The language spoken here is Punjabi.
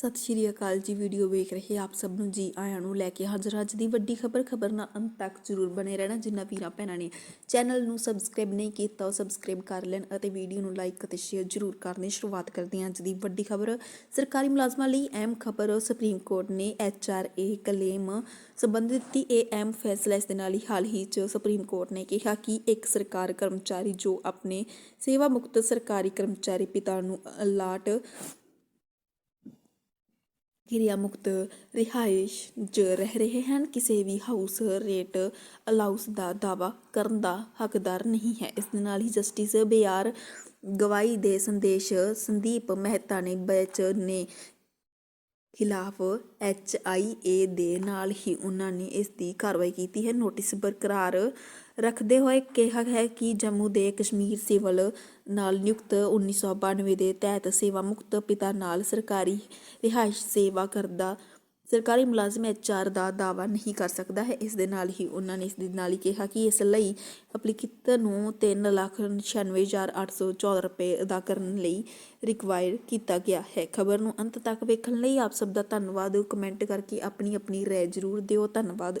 ਸਤਿ ਸ਼੍ਰੀ ਅਕਾਲ ਜੀ ਵੀਡੀਓ ਵੇਖ ਰਹੇ ਆਪ ਸਭ ਨੂੰ ਜੀ ਆਇਆਂ ਨੂੰ ਲੈ ਕੇ ਹਾਜ਼ਰ ਅੱਜ ਦੀ ਵੱਡੀ ਖਬਰ ਖਬਰ ਨਾਲ ਅੰਤ ਤੱਕ ਜ਼ਰੂਰ ਬਣੇ ਰਹਿਣਾ ਜਿੰਨਾ ਵੀਰਾਂ ਭੈਣਾਂ ਨੇ ਚੈਨਲ ਨੂੰ ਸਬਸਕ੍ਰਾਈਬ ਨਹੀਂ ਕੀਤਾ ਉਹ ਸਬਸਕ੍ਰਾਈਬ ਕਰ ਲੈਣ ਅਤੇ ਵੀਡੀਓ ਨੂੰ ਲਾਈਕ ਅਤੇ ਸ਼ੇਅਰ ਜ਼ਰੂਰ ਕਰਨ ਸ਼ੁਰੂਆਤ ਕਰਦੇ ਹਾਂ। ਅੱਜ ਦੀ ਵੱਡੀ ਖਬਰ, ਸਰਕਾਰੀ ਮੁਲਾਜ਼ਮਾਂ ਲਈ ਅਹਿਮ ਖਬਰ, ਸੁਪਰੀਮ ਕੋਰਟ ਨੇ ਐੱਚ ਆਰ ਏ ਕਲੇਮ ਸੰਬੰਧੀ ਇਹ ਅਹਿਮ ਫੈਸਲਾ ਇਸ ਦੇ ਨਾਲ ਹੀ ਹਾਲ ਹੀ ਚ ਸੁਪਰੀਮ ਕੋਰਟ ਨੇ ਕਿਹਾ ਕਿ ਇੱਕ ਸਰਕਾਰ ਕਰਮਚਾਰੀ ਜੋ ਆਪਣੇ ਸੇਵਾ ਮੁਕਤ ਸਰਕਾਰੀ ਕਰਮਚਾਰੀ ਪਿਤਾ ਨੂੰ ਅਲਾਟ ਕਿਰਿਆ ਮੁਕਤ ਰਿਹਾਇਸ਼ 'ਚ ਰਹਿ ਰਹੇ ਹਨ। ਕਿਸੇ ਵੀ ਹਾਊਸ ਰੇਟ ਅਲਾਊਸ ਦਾ ਦਾਵਾ ਕਰਨ ਦਾ ਹੱਕਦਾਰ ਨਹੀਂ ਹੈ। ਇਸ ਦੇ ਨਾਲ ਹੀ ਜਸਟਿਸ ਬਿਆਰ ਗਵਾਈ ਦੇ ਸੰਦੇਸ਼ ਸੰਦੀਪ ਮਹਿਤਾ ਨੇ ਬੈਚ ਨੇ ਖਿਲਾਫ ਐਚ ਆਈ ਏ ਦੇ ਨਾਲ ਹੀ ਉਹਨਾਂ ਨੇ ਇਸ ਦੀ ਕਾਰਵਾਈ ਕੀਤੀ ਹੈ। ਨੋਟਿਸ ਬਰਕਰਾਰ ਰੱਖਦੇ ਹੋਏ ਕਿਹਾ ਹੈ ਕਿ ਜੰਮੂ ਦੇ ਕਸ਼ਮੀਰ ਸਿਵਲ ਨਾਲ ਨਿਯੁਕਤ 1992 ਦੇ ਤਹਿਤ ਸੇਵਾ ਮੁਕਤ ਪਿਤਾ ਨਾਲ ਸਰਕਾਰੀ ਰਿਹਾਇਸ਼ ਸੇਵਾ ਕਰਦਾ ਸਰਕਾਰੀ ਮੁਲਾਜ਼ਮ ਐਚਆਰ ਦਾ ਦਾਵਾ ਨਹੀਂ ਕਰ ਸਕਦਾ ਹੈ। ਇਸ ਦੇ ਨਾਲ ਹੀ ਉਹਨਾਂ ਨੇ ਇਸ ਦੇ ਨਾਲ ਹੀ ਕਿਹਾ ਕਿ ਇਸ ਲਈ ਐਪਲੀਕਿਤ ਨੂੰ 396814 ਰੁਪਏ ਅਦਾ ਕਰਨ ਲਈ ਰਿਕਵਾਇਰ ਕੀਤਾ ਗਿਆ ਹੈ। ਖਬਰ ਨੂੰ ਅੰਤ ਤੱਕ ਵੇਖਣ ਲਈ ਆਪ ਸਭ ਦਾ ਧੰਨਵਾਦ। ਕਮੈਂਟ ਕਰਕੇ ਆਪਣੀ ਆਪਣੀ ਰਾਏ ਜ਼ਰੂਰ ਦਿਓ। ਧੰਨਵਾਦ।